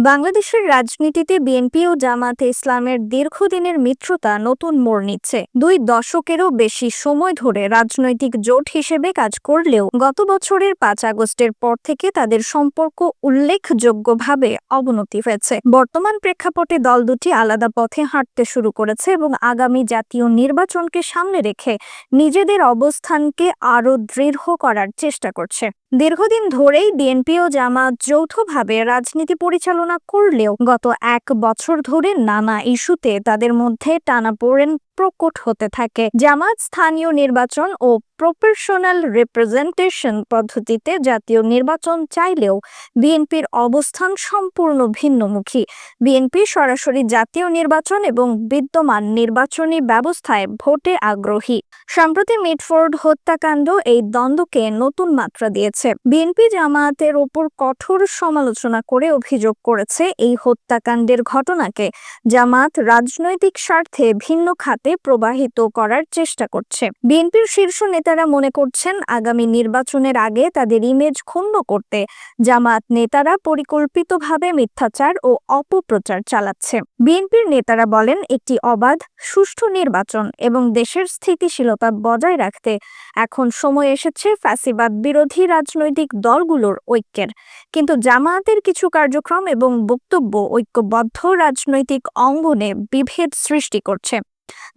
বাংলাদেশের রাজনীতিতে বিএনপি ও জামাতে ইসলামের দীর্ঘদিনের মিত্রতা নতুন মোড় নিচ্ছে। দুই দশকেরও বেশি সময় ধরে রাজনৈতিক জোট হিসেবে কাজ করলেও গত বছরের পাঁচ আগস্টের পর থেকে তাদের সম্পর্ক উল্লেখযোগ্যভাবে অবনতি হয়েছে। বর্তমান প্রেক্ষাপটে দল দুটি আলাদা পথে হাঁটতে শুরু করেছে এবং আগামী জাতীয় নির্বাচনকে সামনে রেখে নিজেদের অবস্থানকে আরও দৃঢ় করার চেষ্টা করছে। দীর্ঘদিন ধরেই বিএনপি ও জামাত যৌথভাবে রাজনীতি পরিচালনা করলেও গত এক বছর ধরে নানা ইস্যুতে তাদের মধ্যে টানাপোড়েন প্রকট হতে থাকে। জামাত স্থানীয় নির্বাচন ও প্রফেশনাল রিপ্রেজেন্টেশন পদ্ধতিতে জাতীয় নির্বাচন চাইলেও বিএনপির অবস্থান সম্পূর্ণ ভিন্নমুখী। বিএনপি সরাসরি জাতীয় নির্বাচন এবং বিদ্যমান নির্বাচনী ব্যবস্থায় ভোটে আগ্রহী। সম্প্রতি মিটফোর্ড হত্যাকাণ্ড এই দ্বন্দ্বকে নতুন মাত্রা দিয়েছে। বিএনপি জামায়াতের ওপর কঠোর সমালোচনা করে অভিযোগ করেছে এই হত্যাকাণ্ডের ঘটনাকে। জামাত রাজনৈতিক স্বার্থে ভিন্ন খাতে প্রবাহিত করার চেষ্টা করছে। বিএনপির শীর্ষ নেতারা মনে করছেন, আগামী নির্বাচনের আগে তাদের ইমেজ ক্ষুণ্ণ করতে জামাত নেতারা পরিকল্পিতভাবে মিথ্যাচার ও অপপ্রচার চালাচ্ছে। বিএনপির নেতারা বলেন, একটি অবাধ, সুষ্ঠু নির্বাচন এবং দেশের স্থিতিশীলতা বজায় রাখতে এখন সময় এসেছে ফ্যাসিবাদ বিরোধী রাজনৈতিক দলগুলোর ঐক্যের। কিন্তু জামায়াতের কিছু কার্যক্রম এবং বক্তব্য ঐক্যবদ্ধ রাজনৈতিক অঙ্গনে বিভেদ সৃষ্টি করছে।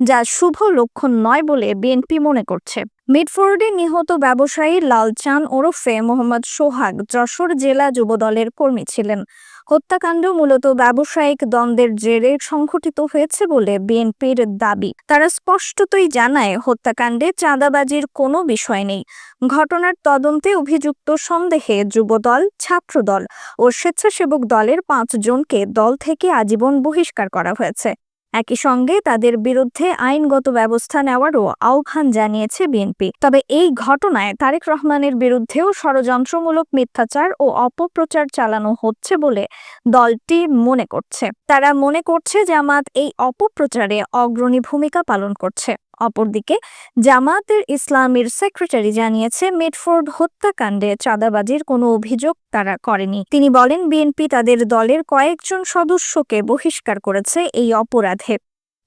যা শুভ লক্ষণ নয় বলে বিএনপি মনে করছে। মিডফোর্ডে নিহত ব্যবসায়ী লালচান ওরফে মোহাম্মদ সোহাগ যশোর জেলা যুবদলের কর্মী ছিলেন। হত্যাকাণ্ড মূলত ব্যবসায়িক দ্বন্দ্বের জেরে সংঘটিত হয়েছে বলে বিএনপির দাবি। তারা স্পষ্টতই জানায়, হত্যাকাণ্ডে চাঁদাবাজির কোনো বিষয় নেই। ঘটনার তদন্তে অভিযুক্ত সন্দেহে যুবদল, ছাত্রদল ও স্বেচ্ছাসেবক দলের পাঁচজনকে দল থেকে আজীবন বহিষ্কার করা হয়েছে। একই সঙ্গে তাদের বিরুদ্ধে আইনগত ব্যবস্থা নেওয়ারও আহ্বান জানিয়েছে বিএনপি। তবে এই ঘটনায় তারেক রহমানের বিরুদ্ধেও ষড়যন্ত্রমূলক মিথ্যাচার ও অপপ্রচার চালানো হচ্ছে বলে দলটি মনে করছে। তারা মনে করছে জামাত এই অপপ্রচারে অগ্রণী ভূমিকা পালন করছে। অপরদিকে জামায়াতের ইসলামের সেক্রেটারি জানিয়েছে, মিটফোর্ড হত্যাকাণ্ডে চাঁদাবাজির কোনো অভিযোগ তারা করেনি। তিনি বলেন, বিএনপি তাদের দলের কয়েকজন সদস্যকে বহিষ্কার করেছে এই অপরাধে।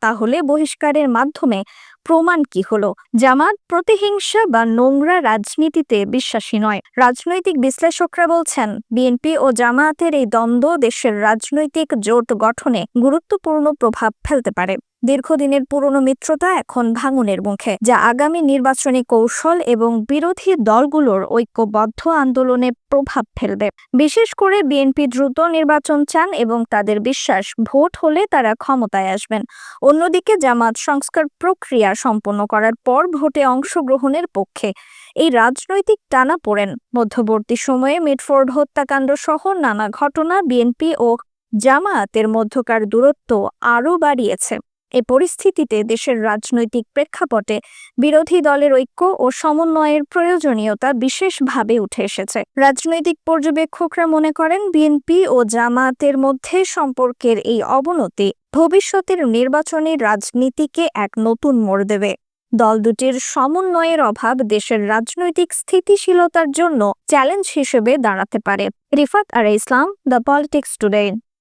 তাহলে বহিষ্কারের মাধ্যমে প্রমাণ কি হলো? জামাত প্রতিহিংসা বা নোংরা রাজনীতিতে বিশ্বাসী নয়। রাজনৈতিক বিশ্লেষকরা বলছেন, বিএনপি ও জামায়াতের এই দ্বন্দ্ব দেশের রাজনৈতিক জোট গঠনে গুরুত্বপূর্ণ প্রভাব ফেলতে পারে। দীর্ঘদিনের পুরনো মিত্রতা এখন ভাঙনের মুখে, যা আগামী নির্বাচনী কৌশল এবং বিরোধী দলগুলোর ঐক্যবদ্ধ আন্দোলনে প্রভাব ফেলবে। বিশেষ করে বিএনপি দ্রুত নির্বাচন চান এবং তাদের বিশ্বাস ভোট হলে তারা ক্ষমতায় আসবেন। অন্যদিকে জামাত সংস্কার প্রক্রিয়া সম্পন্ন করার পর ভোটে অংশগ্রহণের পক্ষে এই রাজনৈতিক টানা পড়েন। মধ্যবর্তী সময়ে মিটফোর্ড হত্যাকাণ্ড সহ নানা ঘটনা বিএনপি ও জামায়াতের মধ্যকার দূরত্ব আরও বাড়িয়েছে। এ পরিস্থিতিতে দেশের রাজনৈতিক প্রেক্ষাপটে বিরোধী দলের ঐক্য ও সমন্বয়ের প্রয়োজনীয়তা বিশেষভাবে উঠে এসেছে। রাজনৈতিক পর্যবেক্ষকরা মনে করেন, বিএনপি ও জামায়াতের মধ্যে সম্পর্কের এই অবনতি ভবিষ্যতের নির্বাচনী রাজনীতিকে এক নতুন মোড় দেবে। দল দুটির সমন্বয়ের অভাব দেশের রাজনৈতিক স্থিতিশীলতার জন্য চ্যালেঞ্জ হিসেবে দাঁড়াতে পারে। রিফাত আর ইসলাম, দ্য পলিটিক্স টুডে।